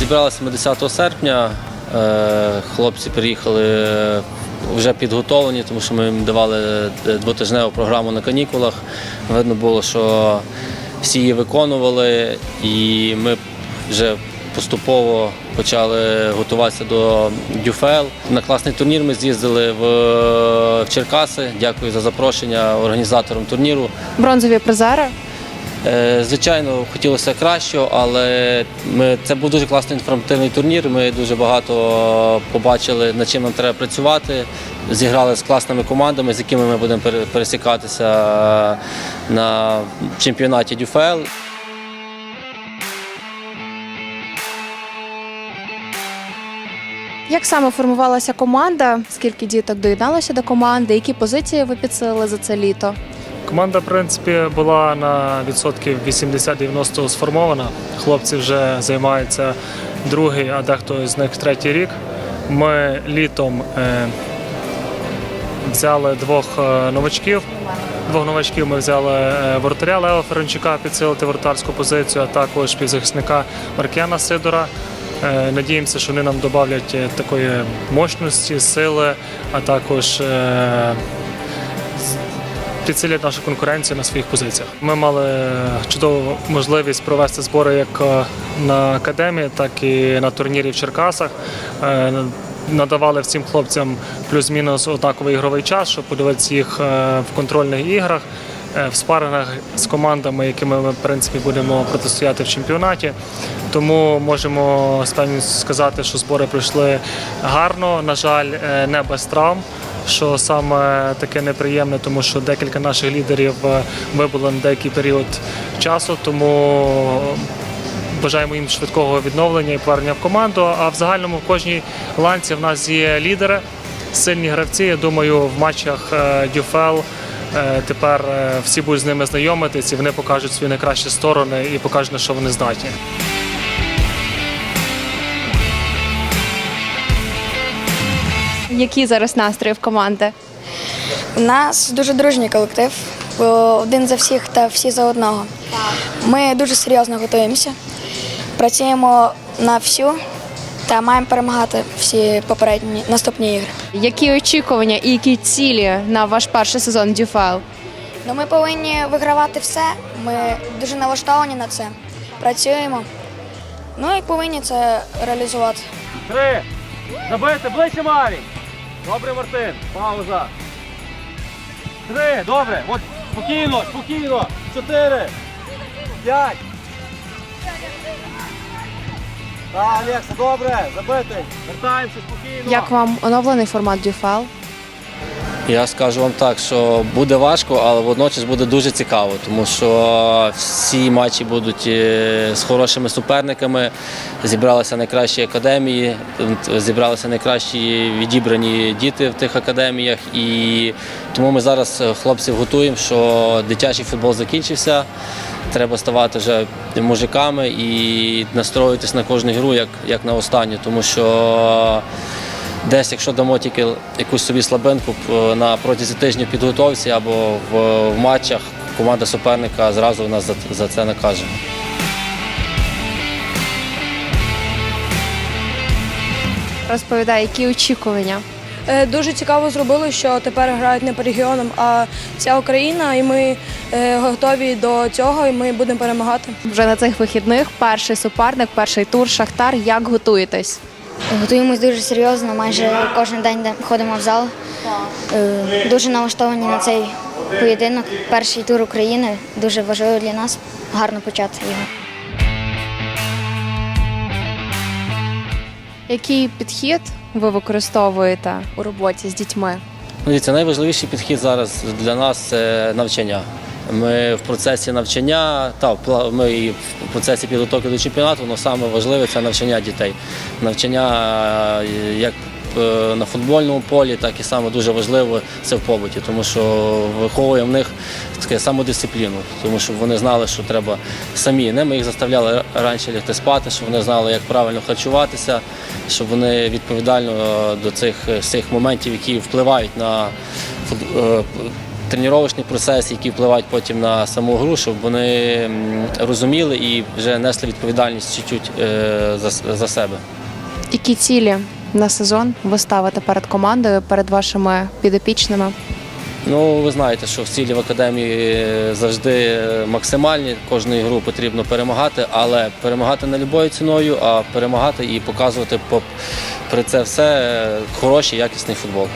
зібралися ми 10 серпня. Е, Хлопці приїхали е, вже підготовлені, тому що ми їм давали е, двотижневу програму на канікулах. Видно було, що всі її виконували, і ми вже поступово почали готуватися до ДЮФЛ. На класний турнір ми з'їздили в Черкаси. Дякую за запрошення організаторам турніру. Бронзові призери. Е, Звичайно, хотілося кращого, але ми, це був дуже класний інформативний турнір. Ми дуже багато побачили, над чим нам треба працювати. Зіграли з класними командами, з якими ми будемо пересікатися на чемпіонаті ДЮФЛ. Як саме формувалася команда? Скільки діток доєдналося до команди? Які позиції ви підсилили за це літо? Команда, в принципі, була на відсотків 80-90 сформована. Хлопці вже займаються другий, а дехто з них третій рік. Ми літом е, взяли двох е, новачків. Двох новачків ми взяли е, воротаря Лео Ференчука підсилити воротарську позицію, а також півзахисника Маркіана Сидора. Е, Надіємося, що вони нам додавлять такої мощності, сили, а також підсилять нашу конкуренцію на своїх позиціях. Ми мали чудову можливість провести збори як е, на академії, так і на турнірі в Черкасах. Е, Надавали всім хлопцям плюс-мінус однаковий ігровий час, щоб подивитися їх е, в контрольних іграх, в спарингах з командами, якими ми в принципі будемо протистояти в чемпіонаті. Тому можемо з сказати, що збори пройшли гарно. На жаль, не без травм що саме таке неприємне, тому що декілька наших лідерів е, вибули на деякий період часу, тому бажаємо їм швидкого відновлення і повернення в команду. А в загальному в кожній ланці в нас є лідери, сильні гравці. Я думаю, в матчах е, Дюфел. е, Тепер е, всі будуть з ними знайомитись і вони покажуть свої найкращі сторони і покажуть, на що вони здатні. Які зараз настрої в команди? У нас дуже дружній колектив, один за всіх та всі за одного. Ми дуже серйозно готуємося, працюємо на всю та маємо перемагати всі попередні наступні ігри. Які очікування і які цілі на ваш перший сезон Дюфел? Ну, ми повинні вигравати все. Ми дуже налаштовані на це. Працюємо. Ну і повинні це реалізувати. Три. Забити ближче Марі. Добре, Мартин. Пауза. Три. Добре. От спокійно, спокійно. Чотири. П'ять. Так, Олекса, добре. Забити. Вертаємося спокійно. Як вам оновлений формат Дюфел? Я скажу вам так, що буде важко, але водночас буде дуже цікаво, тому що всі матчі будуть е, з хорошими суперниками. Зібралися найкращі академії, зібралися найкращі відібрані діти в тих академіях. І тому ми зараз е, хлопців готуємо, що дитячий футбол закінчився. Треба ставати вже мужиками і настроїтись на кожну гру як, як на останню, тому що Десь, якщо дамо тільки якусь собі слабинку на протязі тижня підготовці або в, в матчах, команда суперника зразу нас за, за це накаже. Розповідає, які очікування? Е, Дуже цікаво зробили, що тепер грають не по регіонам, а вся Україна, і ми е, готові до цього, і ми будемо перемагати. Вже на цих вихідних перший суперник, перший тур Шахтар. Як готуєтесь? Готуємось дуже серйозно, майже кожен день ходимо в зал. Е, Дуже налаштовані на цей поєдинок. Перший тур України дуже важливо для нас. Гарно почати його. Який підхід ви використовуєте у роботі з дітьми? Ну, Дивіться, найважливіший підхід зараз для нас це навчання. Ми в процесі навчання, та ми і в процесі підготовки до чемпіонату, але саме важливе це навчання дітей. Навчання е, як е, на футбольному полі, так і саме дуже важливо це в побуті, тому що виховує в них таке самодисципліну, тому що вони знали, що треба самі. Не ми їх заставляли раніше лягти спати, щоб вони знали, як правильно харчуватися, щоб вони відповідально е, до цих, цих моментів, які впливають на фут- е, тренувальний процес, який впливають потім на саму гру, щоб вони розуміли і вже несли відповідальність чуть-чуть е, за, за себе. Які цілі на сезон ви ставите перед командою, перед вашими підопічними? Ну, ви знаєте, що в цілі в академії завжди максимальні. Кожну гру потрібно перемагати, але перемагати не любою ціною, а перемагати і показувати поп- при це все хороший, якісний футбол.